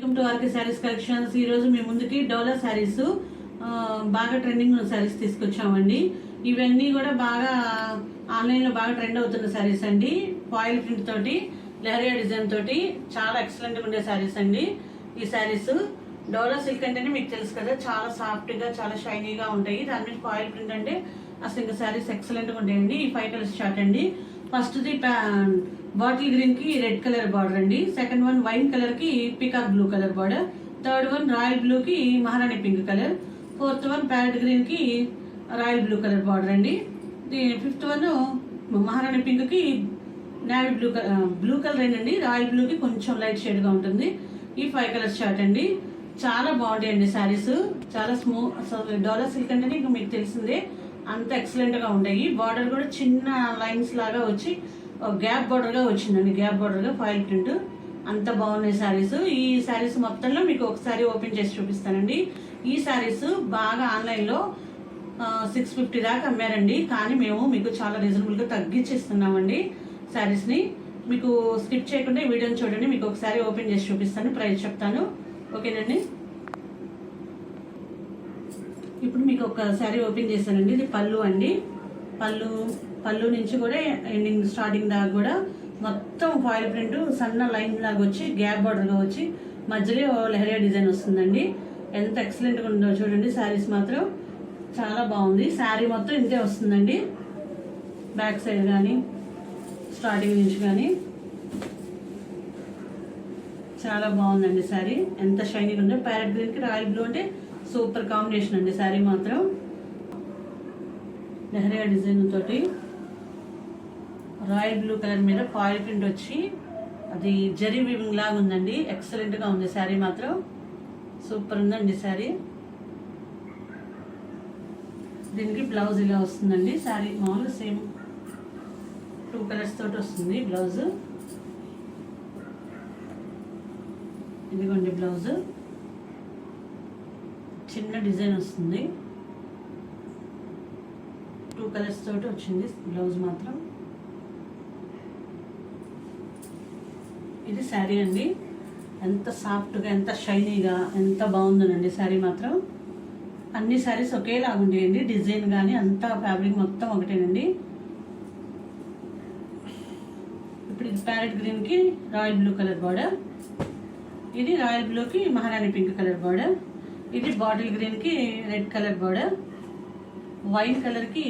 Welcome to R K sarees collections ఈరోజు మీ ముందుకి డోలా శారీస్ బాగా ట్రెండింగ్ ఉన్న శారీస్ తీసుకొచ్చామండి. ఇవన్నీ కూడా బాగా ఆన్లైన్లో బాగా ట్రెండ్ అవుతున్న శారీస్ అండి. ఫాయిల్ ప్రింట్ తోటి లెహరియా డిజైన్ తోటి చాలా ఎక్సలెంట్గా ఉండే శారీస్ అండి. ఈ శారీస్ డోలా సిల్క్ అంటేనే మీకు తెలుసు కదా చాలా సాఫ్ట్గా చాలా షైనీగా ఉంటాయి. దాని మీద ఫాయిల్ ప్రింట్ అంటే అసలు ఇంకా శారీస్ ఎక్సలెంట్గా ఉంటాయండి. ఈ ఫైవ్ కలర్స్ చార్ట్ అండి. ఫస్ట్ ది బాటిల్ గ్రీన్కి రెడ్ కలర్ బార్డర్ అండి. సెకండ్ వన్ వైన్ కలర్కి peacock blue colour border. Third one royal blue కి maharani pink colour. Fourth one parrot గ్రీన్కి రాయల్ బ్లూ కలర్ బార్డర్ అండి. ఫిఫ్త్ వన్ మహారాణి పింక్కి navy blue blue colour ఏంటండి royal blue కి కొంచెం light షేడ్గా ఉంటుంది. ఈ ఫైవ్ కలర్స్ షార్ట్ అండి. చాలా బాగుంటాయి అండి శారీస్. చాలా స్మూ డాలర్ సిల్క్ అంటే ఇంకా మీకు తెలిసిందే. అంత ఎక్సలెంట్గా ఉండేవి ఉంటాయి. బార్డర్ కూడా చిన్న లైన్స్ లాగా వచ్చి గ్యాప్ బార్డర్గా వచ్చిందండి. గ్యాప్ బార్డర్గా ఫైల్ ప్రింట్ అంత బాగున్నాయి శారీస్ ఈ శారీస్ మొత్తంలో మీకు ఒకసారి ఓపెన్ చేసి చూపిస్తానండి. ఈ శారీస్ బాగా ఆన్లైన్లో సిక్స్ ఫిఫ్టీ దాకా అమ్మారండి. కానీ మేము మీకు చాలా రీజనబుల్గా తగ్గించేస్తున్నామండి శారీస్ని మీకు స్కిప్ చేయకుండా ఈ వీడియోని చూడండి. మీకు ఒకసారి ఓపెన్ చేసి చూపిస్తాను. ప్రైస్ చెప్తాను. ఓకేనండి? ఇప్పుడు మీకు ఒక శారీ ఓపెన్ చేశానండి. ఇది పళ్ళు అండి. పళ్ళు పళ్ళు నుంచి కూడా ఎండింగ్ స్టార్టింగ్ దాకా కూడా మొత్తం ఫాయిల్ ప్రింట్ సన్న లైన్ లాగా వచ్చి గ్యాప్ బార్డర్గా వచ్చి మధ్యలో లెహరియా డిజైన్ వస్తుందండి. ఎంత ఎక్సలెంట్గా ఉందో చూడండి శారీస్ మాత్రం. చాలా బాగుంది. శారీ మొత్తం ఇంతే వస్తుందండి. బ్యాక్ సైడ్ కానీ స్టార్టింగ్ నుంచి కానీ చాలా బాగుందండి శారీ. ఎంత షైనీగా ఉందో. ప్యారెట్ గ్రీన్కి రాయల్ బ్లూ అంటే సూపర్ కాంబినేషన్ అండి శారీ మాత్రం. లెహరియా డిజైన్ తోటి. రాయల్ బ్లూ కలర్ మీద ఫాయిల్ ప్రింట్ వచ్చి అది జరీ వీవింగ్ లాగా ఉందండి. ఎక్సలెంట్గా ఉంది శారీ మాత్రం. సూపర్ ఉందండి శారీ. దీనికి బ్లౌజ్ ఇలా వస్తుందండి. శారీ మామూలుగా సేమ్ టూ కలర్స్ తోటి వస్తుంది బ్లౌజ్ ఇదిగోండి బ్లౌజ్ చిన్న డిజైన్ వస్తుంది. టూ కలర్స్ తోటి వచ్చింది బ్లౌజ్ మాత్రం. ఇది శారీ అండి. ఎంత సాఫ్ట్గా ఎంత షైనీగా ఎంత బాగుందనండి శారీ మాత్రం. అన్ని శారీస్ ఒకేలాగా ఉండేయండి. డిజైన్ కానీ అంతా ఫ్యాబ్రిక్ మొత్తం ఒకటేనండి. ఇప్పుడు ఇది ప్యారెట్ గ్రీన్కి రాయల్ బ్లూ కలర్ బార్డర్ ఇది రాయల్ బ్లూకి మహారాణి పింక్ కలర్ బార్డర్ ఇది బాటిల్ గ్రీన్కి రెడ్ కలర్ బార్డర్. వైన్ కలర్కి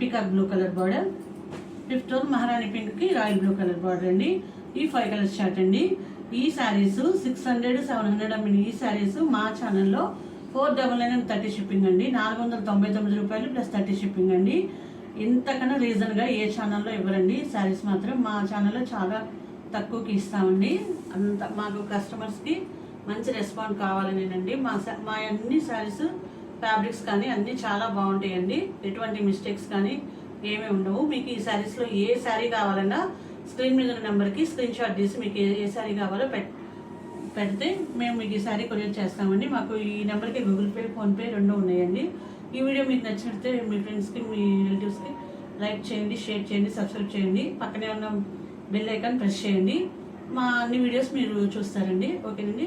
peacock blue colour border. Fifth one maharani పింక్కి రాయల్ బ్లూ కలర్ బార్డర్ అండి. ఈ ఫైవ్ కలర్స్ షార్ట్ అండి. ఈ sarees six hundred seven hundred అమ్మిన ఈ శారీస్ మా ఛానల్లో four double nine thirty shipping అండి. నాలుగు వందల తొంభై తొమ్మిది రూపాయలు ప్లస్ థర్టీ షిప్పింగ్ అండి. ఇంతకన్నా రీజన్గా ఏ ఛానల్లో ఇవ్వరండి శారీస్ మాత్రం. మా ఛానల్లో చాలా తక్కువకి ఇస్తామండి. అంత మాకు కస్టమర్స్కి మంచి రెస్పాండ్ కావాలనేనండి మా మా అన్ని శారీస్ ఫ్యాబ్రిక్స్ కానీ అన్నీ చాలా బాగుంటాయండి. ఎటువంటి మిస్టేక్స్ కానీ ఏమీ ఉండవు. మీకు ఈ శారీస్లో ఏ శారీ కావాలన్నా స్క్రీన్ మీద ఉన్న నెంబర్కి స్క్రీన్ షాట్ తీసి మీకు ఏ ఏ శారీ కావాలో పెట్ పెడితే మేము మీకు ఈ శారీ కొరియర్ చేస్తామండి. మాకు ఈ నెంబర్కి గూగుల్ పే ఫోన్పే రెండు ఉన్నాయండి. ఈ వీడియో మీకు నచ్చినట్లయితే మీ ఫ్రెండ్స్కి మీ రిలేటివ్స్కి లైక్ చేయండి షేర్ చేయండి సబ్స్క్రైబ్ చేయండి. పక్కనే ఉన్న బెల్ ఐకాన్ ప్రెస్ చేయండి. మా అన్ని వీడియోస్ మీరు చూస్తారండి. ఓకేనండి